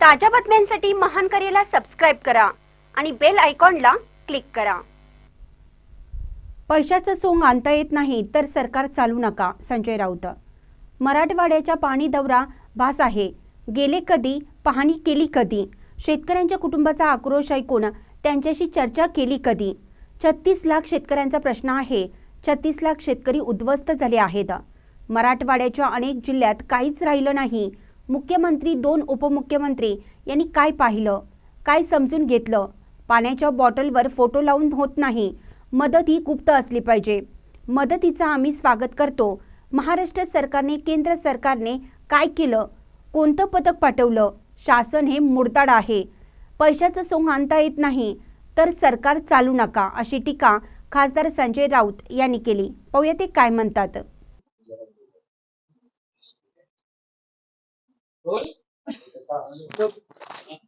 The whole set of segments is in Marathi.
ताज्या बातम्यांसाठी महान करेला सबस्क्राईब करा आणि बेल आयकॉनला क्लिक करा. पैशाचं सोंग आणता येत नाही तर सरकार चालू नका संजय राऊत. मराठवाड्याच्या पाणी दौरा भास आहे. गेले कधी? पाहणी केली कधी? शेतकऱ्यांच्या कुटुंबाचा आक्रोश ऐकून त्यांच्याशी चर्चा केली कधी? छत्तीस लाख शेतकऱ्यांचा प्रश्न आहे. छत्तीस लाख शेतकरी उद्ध्वस्त झाले आहेत. मराठवाड्याच्या अनेक जिल्ह्यात काहीच राहिलं नाही. मुख्यमंत्री दोन उपमुख्यमंत्री यांनी काय पाहिलं? काय समजून घेतलं? पाण्याच्या बॉटलवर फोटो लावून होत नाही. मदत ही गुप्त असली पाहिजे. मदतीचं आम्ही स्वागत करतो. महाराष्ट्र सरकारने केंद्र सरकारने काय केलं? कोणतं पथक पाठवलं? शासन हे मुडताड आहे. पैशाचं सोंग आणता येत नाही. तर सरकार चालू नका अशी टीका खासदार संजय राऊत यांनी केली. पाहूया ते काय म्हणतात.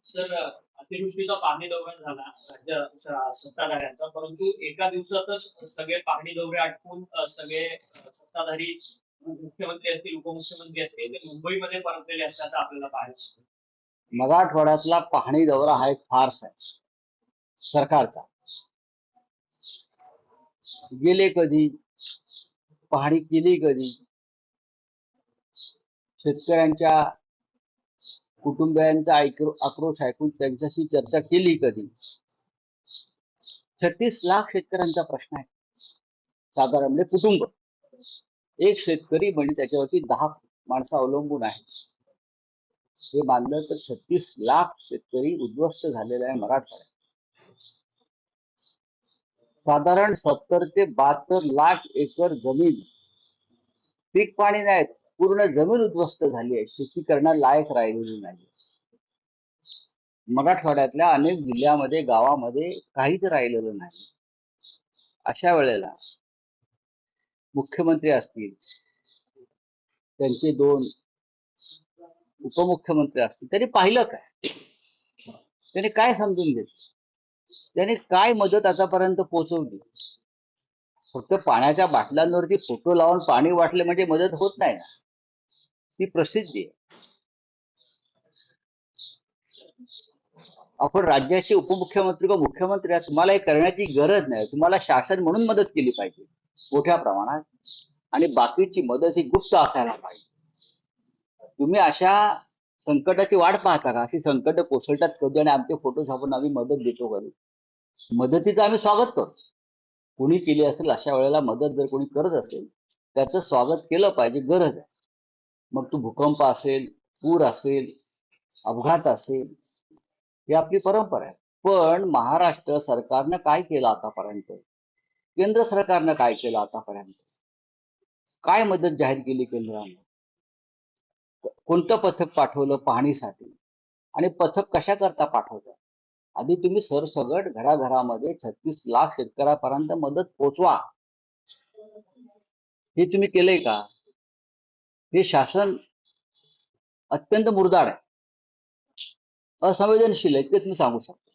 सर अतिवृष्टीचा पाहणी दौरा झाला. राज्य सत्ताधाऱ्यांचा. परंतु एका दिवसातच सगळे पाहणी दौरे आटपून सगळे सत्ताधारी मुख्यमंत्री असतील उपमुख्यमंत्री असतील ते मुंबईमध्ये परतलेले असल्याचं आपल्याला पाहायला मिळतं. मराठवाड्यातला पाहणी दौरा हा एक फार्स आहे. सरकारचा. गेले कधी? पाहणी केली कधी? शेतकऱ्यांच्या कुटुंबियांचा आक्रोश ऐकून त्यांच्याशी चर्चा केली कधी? छत्तीस लाख शेतकऱ्यांचा प्रश्न आहे. साधारण म्हणजे कुटुंब. एक शेतकरी म्हणजे त्याच्यावरती दहा माणसं अवलंबून आहेत. हे मानलं तर छत्तीस लाख शेतकरी उद्ध्वस्त झालेले आहे मराठवाड्यात. साधारण सत्तर ते बहात्तर लाख एकर जमीन पीक पाणी नाहीत पूर्ण जमीन उद्ध्वस्त झाली आहे. शेती करण्यालायक राहिलेली नाही. मराठवाड्यातल्या अनेक जिल्ह्यामध्ये गावामध्ये काहीच राहिलेलं नाही. अशा वेळेला मुख्यमंत्री असतील त्यांचे दोन उपमुख्यमंत्री असतील त्यांनी पाहिलं काय? त्यांनी काय समजून घेतलं? त्याने काय मदत आतापर्यंत पोहोचवली? फक्त पाण्याच्या बाटल्यांवरती फोटो लावून पाणी वाटले म्हणजे मदत होत नाही ना? ती प्रसिद्धी आहे. आपण राज्याचे उपमुख्यमंत्री व मुख्यमंत्री तुम्हाला हे करण्याची गरज नाही. तुम्हाला शासन म्हणून मदत केली पाहिजे मोठ्या प्रमाणात. आणि बाकीची मदत ही गुप्त असायला पाहिजे. तुम्ही अशा संकटाची वाट पाहता का? अशी संकट कोसळतात कधी आणि आमचे फोटो छापून आम्ही मदत देतो कधी? मदतीचं आम्ही स्वागत करतो. कोणी केली असेल अशा वेळेला मदत जर कोणी करत असेल त्याचं स्वागत केलं पाहिजे गरज आहे. मग तो भूकंप असेल पूर असेल अपघात असेल ही आपली परंपरा आहे. पण महाराष्ट्र सरकारनं काय केलं आतापर्यंत? केंद्र सरकारनं काय केलं आतापर्यंत? काय मदत जाहीर केली केंद्रानं? कोणतं पथक पाठवलं पाहणीसाठी? आणि पथक कशा करता पाठवतात? आधी तुम्ही सरसगट घराघरामध्ये छत्तीस लाख शेतकऱ्यापर्यंत मदत पोचवा. हे तुम्ही केलंय का? हे शासन अत्यंत मुरदाड आहे. असंवेदनशील आहे ते तुम्ही सांगू शकता.